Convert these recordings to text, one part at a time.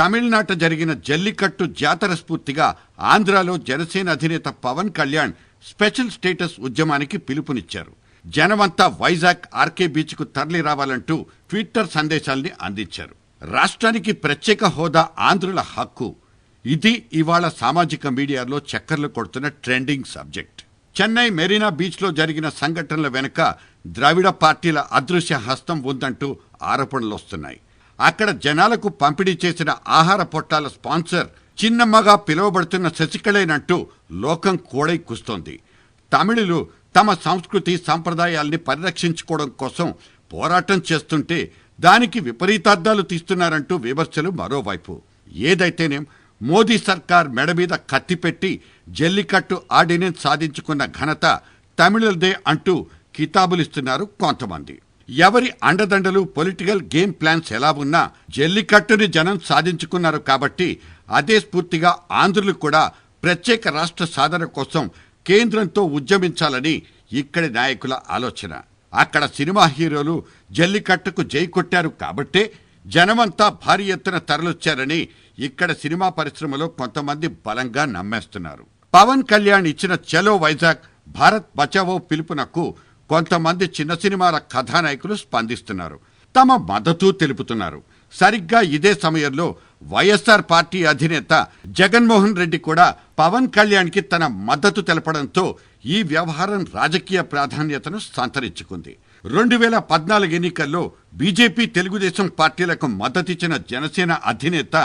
తమిళనాట జరిగిన జల్లికట్టు జాతర స్ఫూర్తిగా ఆంధ్రాలో జనసేన అధినేత పవన్ కళ్యాణ్ స్పెషల్ స్టేటస్ ఉద్యమానికి పిలుపునిచ్చారు. జనమంతా వైజాగ్ ఆర్కే బీచ్కు తరలి రావాలంటూ ట్విట్టర్ సందేశాల్ని అందించారు. రాష్ట్రానికి ప్రత్యేక హోదా ఆంధ్రుల హక్కు. ఇది ఇవాళ సామాజిక మీడియాలో చక్కర్లు కొడుతున్న ట్రెండింగ్ సబ్జెక్ట్. చెన్నై మెరీనా బీచ్లో జరిగిన సంఘటనల వెనుక ద్రావిడ పార్టీల అదృశ్య హస్తం ఉందంటూ ఆరోపణలు వస్తున్నాయి అక్కడ జనాలకు పంపిణీ చేసిన ఆహార పొట్టాల స్పాన్సర్ చిన్నమ్మగా పిలువబడుతున్న శశికళేనంటూ లోకం కోడై కుస్తోంది. తమిళులు తమ సంస్కృతి సాంప్రదాయాల్ని పరిరక్షించుకోవడం కోసం పోరాటం చేస్తుంటే దానికి విపరీతార్థాలు తీస్తున్నారంటూ విమర్శలు మరోవైపు. ఏదైతేనేం మోదీ సర్కార్ మెడ మీద కత్తిపెట్టి జల్లికట్టు ఆర్డినెన్స్ సాధించుకున్న ఘనత తమిళులదే అంటూ కితాబులిస్తున్నారు కొంతమంది. ఎవరి అండదండలు పొలిటికల్ గేమ్ ప్లాన్స్ ఎలా ఉన్నా జల్లికట్టుని జనం సాధించుకున్నారు కాబట్టి అదే స్ఫూర్తిగా ఆంధ్రులు కూడా ప్రత్యేక రాష్ట్ర సాధన కోసం కేంద్రంతో ఉద్యమించాలని ఇక్కడి నాయకుల ఆలోచన. అక్కడ సినిమా హీరోలు జల్లికట్టుకు జై కొట్టారు కాబట్టే జనమంతా భారీ ఎత్తున తరలొచ్చారని ఇక్కడ సినిమా పరిశ్రమలో కొంతమంది బలంగా నమ్మేస్తున్నారు. పవన్ కళ్యాణ్ ఇచ్చిన చలో వైజాగ్ భారత్ బచావో పిలుపునకు కొంతమంది చిన్న సినిమాల కథానాయకులు స్పందిస్తున్నారు. తమ మద్దతు తెలుపుతున్నారు. సరిగ్గా ఇదే సమయంలో వైఎస్ఆర్ పార్టీ అధినేత జగన్మోహన్ రెడ్డి కూడా పవన్ కళ్యాణ్కి తన మద్దతు తెలపడంతో ఈ వ్యవహారం రాజకీయ ప్రాధాన్యతను సంతరించుకుంది. రెండు వేల పద్నాలుగు ఎన్నికల్లో బీజేపీ తెలుగుదేశం పార్టీలకు మద్దతిచ్చిన జనసేన అధినేత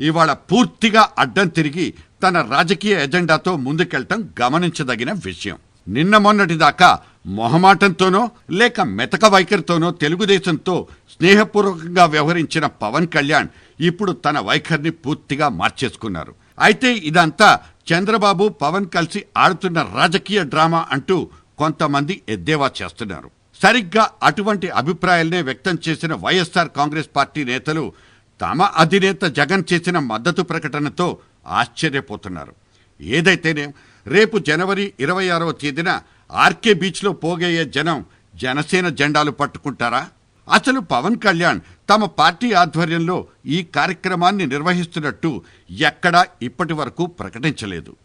ఇవాళ పూర్తిగా అడ్డం తిరిగి తన రాజకీయ ఎజెండాతో ముందుకెళ్ళటం గమనించదగిన విషయం. నిన్న మొన్నటిదాకా మొహమాటంతోనో లేక మెతక వైఖరితోనో తెలుగుదేశంతో స్నేహపూర్వకంగా వ్యవహరించిన పవన్ కళ్యాణ్ ఇప్పుడు తన వైఖరిని పూర్తిగా మార్చేసుకున్నారు. అయితే ఇదంతా చంద్రబాబు పవన్ కలిసి ఆడుతున్న రాజకీయ డ్రామా అంటూ కొంతమంది ఎద్దేవా చేస్తున్నారు. సరిగ్గా అటువంటి అభిప్రాయాలనే వ్యక్తం చేసిన వైఎస్ఆర్ కాంగ్రెస్ పార్టీ నేతలు తమ అధినేత జగన్ చేసిన మద్దతు ప్రకటనతో ఆశ్చర్యపోతున్నారు. ఏదైతేనే రేపు జనవరి ఇరవై ఆరవ తేదీన ఆర్కే బీచ్లో పోగయ్యే జనం జనసేన జెండాలు పట్టుకుంటారా? అసలు పవన్ కళ్యాణ్ తమ పార్టీ ఆధ్వర్యంలో ఈ కార్యక్రమాన్ని నిర్వహిస్తున్నట్టు ఎక్కడా ఇప్పటి వరకు ప్రకటించలేదు.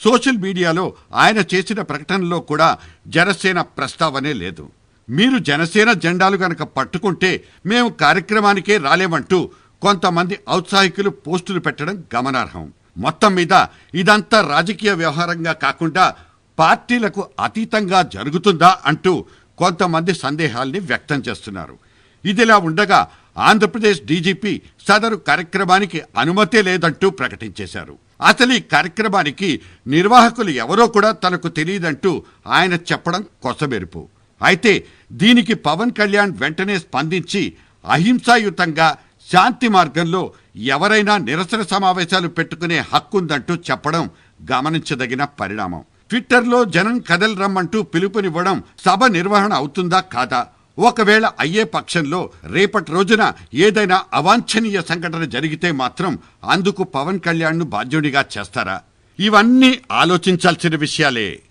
సోషల్ మీడియాలో ఆయన చేసిన ప్రకటనలో కూడా జనసేన ప్రస్తావనే లేదు. మీరు జనసేన జెండాలు గనక పట్టుకుంటే మేము కార్యక్రమానికే రాలేమంటూ కొంతమంది ఔత్సాహికులు పోస్టులు పెట్టడం గమనార్హం. మొత్తం మీద ఇదంతా రాజకీయ వ్యవహారంగా కాకుండా పార్టీలకు అతీతంగా జరుగుతుందా అంటూ కొంతమంది సందేహాల్ని వ్యక్తం చేస్తున్నారు. ఇదిలా ఉండగా ఆంధ్రప్రదేశ్ డీజీపీ సదరు కార్యక్రమానికి అనుమతి లేదంటూ ప్రకటించేశారు. అసలు ఈ కార్యక్రమానికి నిర్వాహకులు ఎవరో కూడా తనకు తెలియదంటూ ఆయన చెప్పడం కొసమెరుపు. అయితే దీనికి పవన్ కళ్యాణ్ వెంటనే స్పందించి అహింసాయుతంగా శాంతి మార్గంలో ఎవరైనా నిరసన సమావేశాలు పెట్టుకునే హక్కుందంటూ చెప్పడం గమనించదగిన పరిణామం. ట్విట్టర్లో జనం కదల్ రమ్మంటూ పిలుపునివ్వడం సభ నిర్వహణ అవుతుందా కాదా? ఒకవేళ అయ్యే పక్షంలో రేపటి రోజున ఏదైనా అవాంఛనీయ సంఘటన జరిగితే మాత్రం అందుకు పవన్ కళ్యాణ్ను బాధ్యుడిగా చేస్తారా? ఇవన్నీ ఆలోచించాల్సిన విషయాలే.